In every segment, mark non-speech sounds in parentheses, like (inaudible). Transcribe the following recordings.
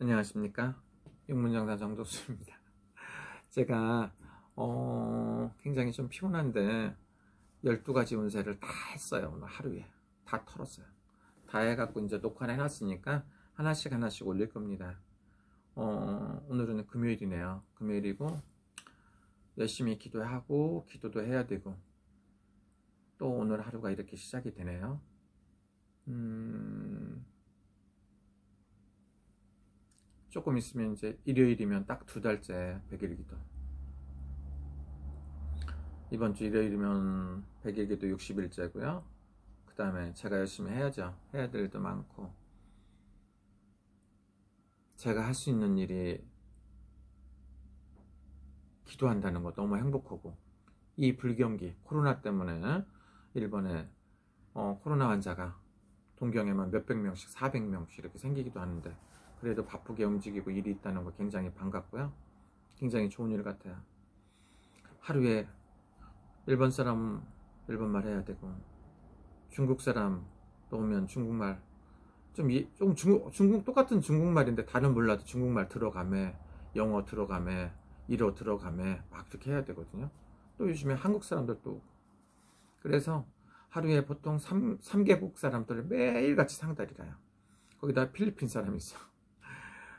안녕하십니까? 육문정사 정도수입니다. (laughs) 제가 어, 굉장히 좀 피곤한데 12가지 운세를 다 했어요 오늘 하루에. 다 털었어요. 다 해갖고 이제 녹화를 해놨으니까 하나씩 하나씩 올릴 겁니다. 어, 오늘은 금요일이네요. 금요일이고 열심히 기도하고 기도도 해야 되고 또 오늘 하루가 이렇게 시작이 되네요. 음, 조금 있으면 이제 일요일이면 딱 두 달째 100일 기도. 이번 주 일요일이면 100일 기도 60일째고요. 그 다음에 제가 열심히 해야죠. 해야 될 일도 많고. 제가 할 수 있는 일이 기도한다는 거 너무 행복하고. 이 불경기 코로나 때문에 일본에 어, 코로나 환자가 동경에만 몇백 명씩 400명씩 이렇게 생기기도 하는데 그래도 바쁘게 움직이고 일이 있다는 거 굉장히 반갑고요. 굉장히 좋은 일 같아요. 하루에 일본 사람 일본말 해야 되고 중국 사람 또 오면 중국말 좀, 이, 좀 중국, 중국 똑같은 중국말인데 다른 몰라도 중국말 들어가매 영어 들어가매 일어 들어가매 막 그렇게 해야 되거든요. 또 요즘에 한국 사람들도 그래서 하루에 보통 3, 3개국 사람들 매일 같이 상다리 가요. 거기다 필리핀 사람이 있어.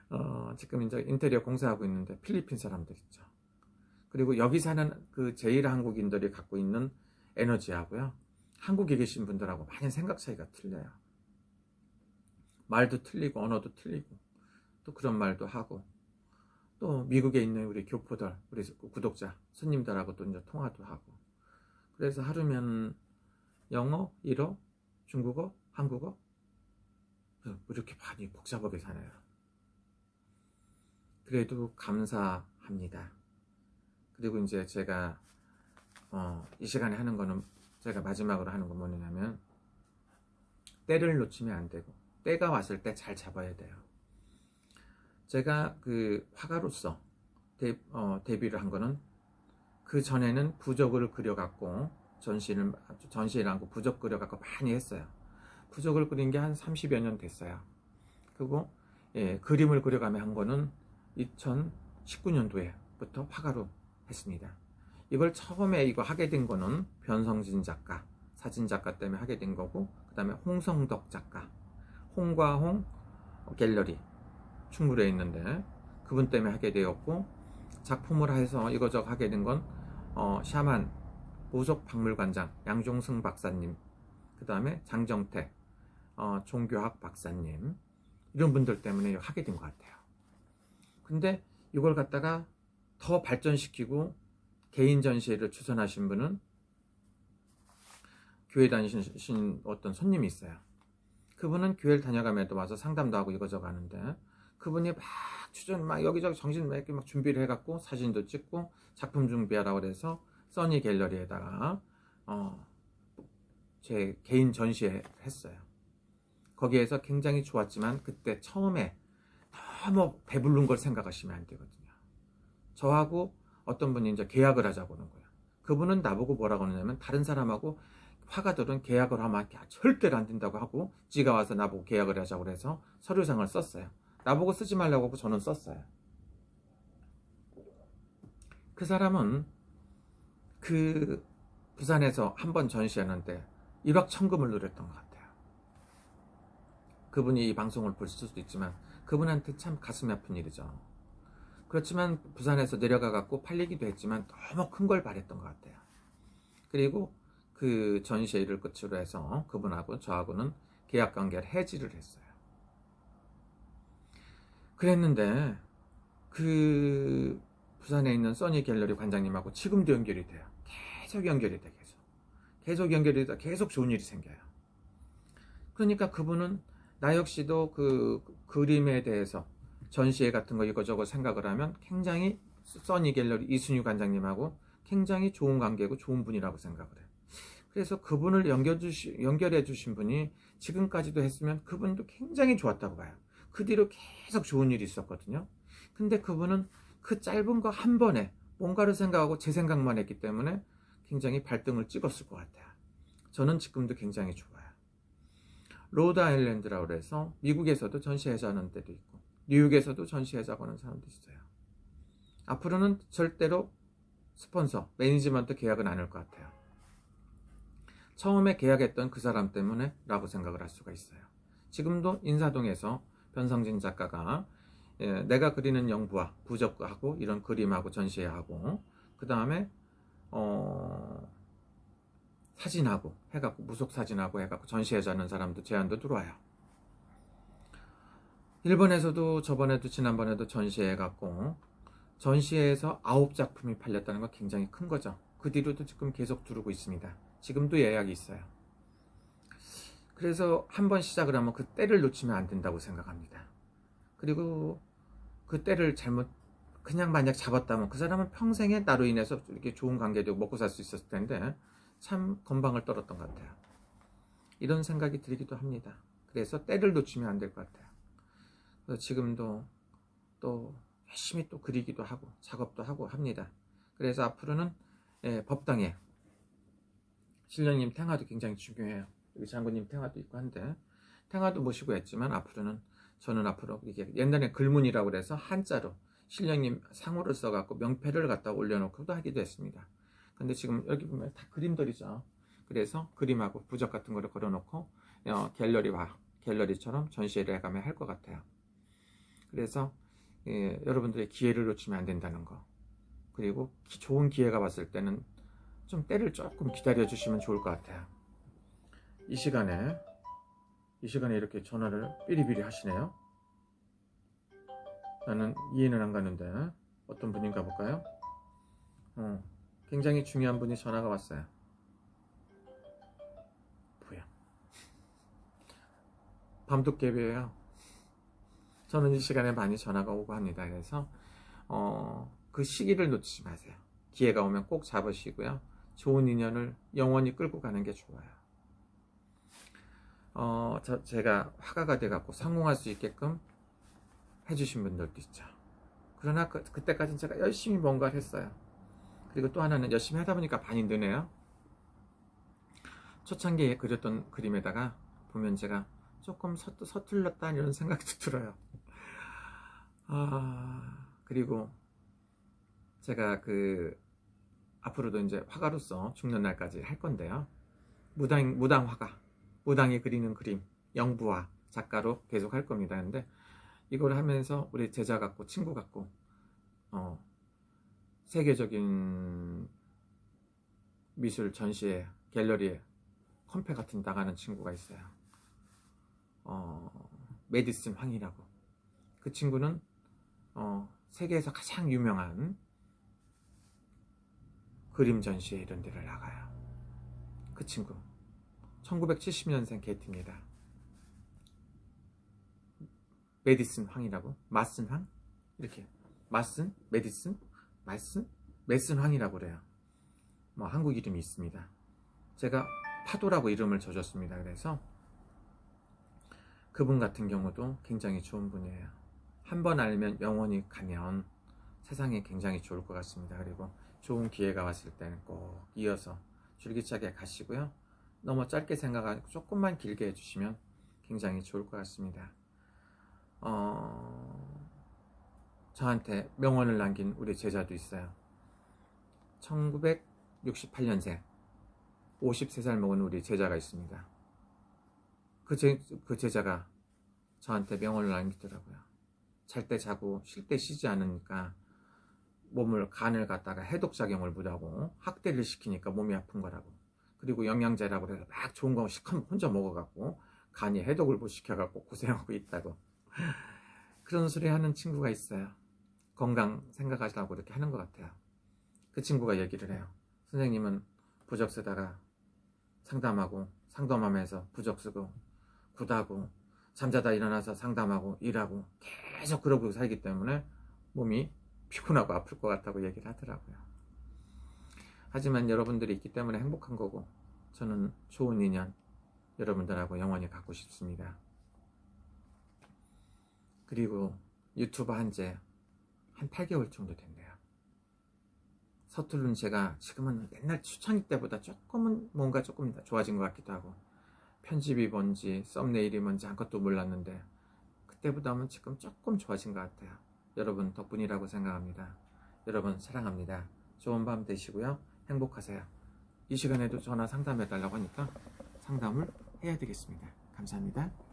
어, 지금 이제 인테리어 공사하고 있는데 필리핀 사람들 있죠. 그리고 여기 사는 그 제일 한국인들이 갖고 있는 에너지하고요. 한국에 계신 분들하고 많이 생각 차이가 틀려요. 말도 틀리고 언어도 틀리고 또 그런 말도 하고 또 미국에 있는 우리 교포들, 우리 구독자, 손님들하고 또 이제 통화도 하고 그래서 하루면 영어, 일어, 중국어, 한국어 이렇게 많이 복잡하게 사네요. 그래도 감사합니다. 그리고 이제 제가 어, 이 시간에 하는 거는 제가 마지막으로 하는 건 뭐냐면 때를 놓치면 안 되고 때가 왔을 때 잘 잡아야 돼요. 제가 그 화가로서 데, 어, 데뷔를 한 거는 그 전에는 부적을 그려갖고 전시를 하고 부적 그려갖고 많이 했어요. 부적을 그린 게 한 30여 년 됐어요. 그리고 예, 그림을 그려가며 한 거는 2019년도에부터 화가로 했습니다. 이걸 처음에 이거 하게 된 거는 변성진 작가, 사진 작가 때문에 하게 된 거고, 그 다음에 홍성덕 작가, 홍과홍 갤러리 충무로에 있는데 그분 때문에 하게 되었고, 작품을 해서 이거저거 하게 된건 어, 샤만 보석 박물관장 양종승 박사님, 그 다음에 장정태 어, 종교학 박사님 이런 분들 때문에 하게 된 것 같아요. 근데 이걸 갖다가 더 발전시키고 개인 전시회를 추천하신 분은 교회 다니신 어떤 손님이 있어요. 그분은 교회를 다녀가면서 와서 상담도 하고 이거저거 하는데 그분이 막 추천 막 여기저기 정신 막 이렇게 막 준비를 해갖고 사진도 찍고 작품 준비하라고 그래서 써니 갤러리에다가 어, 제 개인 전시회 했어요. 거기에서 굉장히 좋았지만 그때 처음에 너무 배부른 걸 생각하시면 안 되거든요. 저하고 어떤 분이 이제 계약을 하자고 하는 거예요. 그분은 나보고 뭐라고 하냐면 다른 사람하고 화가들은 계약을 하면 절대로 안 된다고 하고 지가 와서 나보고 계약을 하자고 그래서 서류상을 썼어요. 나보고 쓰지 말라고 하고 저는 썼어요. 그 사람은 그 부산에서 한 번 전시하는데 일확천금을 누렸던 것 같아요. 그분이 이 방송을 볼 수도 있지만 그분한테 참 가슴이 아픈 일이죠. 그렇지만 부산에서 내려가 갖고 팔리기도 했지만 너무 큰 걸 바랬던 것 같아요. 그리고 그 전시회를 끝으로 해서 그분하고 저하고는 계약 관계를 해지를 했어요. 그랬는데 그 부산에 있는 써니 갤러리 관장님하고 지금도 연결이 돼요. 계속 연결이 돼 계속. 계속 연결이 돼 계속 좋은 일이 생겨요. 그러니까 그분은 나 역시도 그 그림에 대해서 전시회 같은 거 이거저거 생각을 하면 굉장히 써니 갤러리 이순유 관장님하고 굉장히 좋은 관계고 좋은 분이라고 생각을 해요. 그래서 그분을 연결 주시, 연결해 주신 분이 지금까지도 했으면 그분도 굉장히 좋았다고 봐요. 그 뒤로 계속 좋은 일이 있었거든요. 근데 그분은 그 짧은 거 한 번에 뭔가를 생각하고 제 생각만 했기 때문에 굉장히 발등을 찍었을 것 같아요. 저는 지금도 굉장히 좋아요. 로드 아일랜드라고 해서 미국에서도 전시회에서 하는 데도 있고 뉴욕에서도 전시회자고 하는 사람도 있어요. 앞으로는 절대로 스폰서, 매니지먼트 계약은 안할것 같아요. 처음에 계약했던 그 사람 때문에 라고 생각을 할 수가 있어요. 지금도 인사동에서 변성진 작가가 예, 내가 그리는 영부와 부적하고 이런 그림하고 전시회하고 그 다음에 어, 사진하고 해갖고 무속 사진하고 해갖고 전시회자는 사람도 제안도 들어와요. 일본에서도 저번에도 지난번에도 전시해갖고 전시회에서 아홉 작품이 팔렸다는 건 굉장히 큰 거죠. 그 뒤로도 지금 계속 두르고 있습니다. 지금도 예약이 있어요. 그래서 한 번 시작을 하면 그 때를 놓치면 안 된다고 생각합니다. 그리고 그 때를 잘못 그냥 만약 잡았다면 그 사람은 평생에 나로 인해서 이렇게 좋은 관계도 먹고 살 수 있었을 텐데 참 건방을 떨었던 것 같아요. 이런 생각이 들기도 합니다. 그래서 때를 놓치면 안 될 것 같아요. 그래서 지금도 또 열심히 또 그리기도 하고 작업도 하고 합니다. 그래서 앞으로는 예, 법당에 신령님 탱화도 굉장히 중요해요. 여기 장군님 탱화도 있고 한데 탱화도 모시고 했지만 앞으로는 저는 앞으로 이게 옛날에 글문이라고 그래서 한자로 신령님 상호를 써갖고 명패를 갖다 올려놓고도 하기도 했습니다. 근데 지금 여기 보면 다 그림들이죠. 그래서 그림하고 부적 같은 거를 걸어놓고 어, 갤러리와 갤러리처럼 전시회를 해가며 할 것 같아요. 그래서 예, 여러분들의 기회를 놓치면 안 된다는 거. 그리고 기, 좋은 기회가 왔을 때는 좀 때를 조금 기다려 주시면 좋을 것 같아요. 이 시간에 이 시간에 이렇게 전화를 삐리삐리 하시네요. 나는 이해는 안 가는데 어떤 분인가 볼까요? 어, 굉장히 중요한 분이 전화가 왔어요. 뭐야? 밤도깨비예요. 저는 이 시간에 많이 전화가 오고 합니다. 그래서 어, 그 시기를 놓치지 마세요. 기회가 오면 꼭 잡으시고요. 좋은 인연을 영원히 끌고 가는 게 좋아요. 어, 저, 제가 화가가 돼갖고 성공할 수 있게끔 해주신 분들도 있죠. 그러나 그, 그때까지는 제가 열심히 뭔가를 했어요. 그리고 또 하나는 열심히 하다 보니까 반이 느네요. 초창기에 그렸던 그림에다가 보면 제가 조금 서, 서툴 렀다 이런 생각도 (laughs) 들어요. 아, 그리고 제가 그 앞으로도 이제 화가로서 죽는 날까지 할 건데요. 무당, 무당 화가, 무당이 그리는 그림, 영부화 작가로 계속 할 겁니다. 근데 이걸 하면서 우리 제자 같고 친구 같고, 어, 세계적인 미술 전시회, 갤러리에 컴페 같은 나가는 친구가 있어요. 어, 메디슨 황이라고. 그 친구는 어, 세계에서 가장 유명한 그림 전시회 이런 데를 나가요. 그 친구. 1970년생 게티입니다. 메디슨 황이라고? 마슨 황? 이렇게. 마슨? 메디슨? 말슨? 메슨 황이라고 그래요. 뭐 한국 이름이 있습니다. 제가 파도라고 이름을 줘줬습니다. 그래서 그분 같은 경우도 굉장히 좋은 분이에요. 한 번 알면 영원히 가면 세상에 굉장히 좋을 것 같습니다. 그리고 좋은 기회가 왔을 때는 꼭 이어서 줄기차게 가시고요. 너무 짧게 생각하고 조금만 길게 해주시면 굉장히 좋을 것 같습니다. 어... 저한테 명언을 남긴 우리 제자도 있어요. 1968년생 53살 먹은 우리 제자가 있습니다. 그, 제, 그 제자가 저한테 명언을 남기더라고요. 잘 때 자고 쉴 때 쉬지 않으니까 몸을 간을 갖다가 해독작용을 못하고 학대를 시키니까 몸이 아픈 거라고. 그리고 영양제라고 해서 막 좋은 거 시커 혼자 먹어갖고 간이 해독을 못 시켜갖고 고생하고 있다고. 그런 소리 하는 친구가 있어요. 건강 생각하시라고 이렇게 하는 것 같아요. 그 친구가 얘기를 해요. 선생님은 부적 쓰다가 상담하고 상담하면서 부적 쓰고 굿하고 잠자다 일어나서 상담하고 일하고 계속 그러고 살기 때문에 몸이 피곤하고 아플 것 같다고 얘기를 하더라고요. 하지만 여러분들이 있기 때문에 행복한 거고 저는 좋은 인연 여러분들하고 영원히 갖고 싶습니다. 그리고 유튜브 한지 한 8개월 정도 된대요. 서툴른 제가 지금은 옛날 초창기 때보다 조금은 뭔가 조금 좋아진 것 같기도 하고 편집이 뭔지 썸네일이 뭔지 아무것도 몰랐는데 그때보다 는 지금 조금 좋아진 것 같아요. 여러분 덕분이라고 생각합니다. 여러분 사랑합니다. 좋은 밤 되시고요. 행복하세요. 이 시간에도 전화 상담해 달라고 하니까 상담을 해야 되겠습니다. 감사합니다.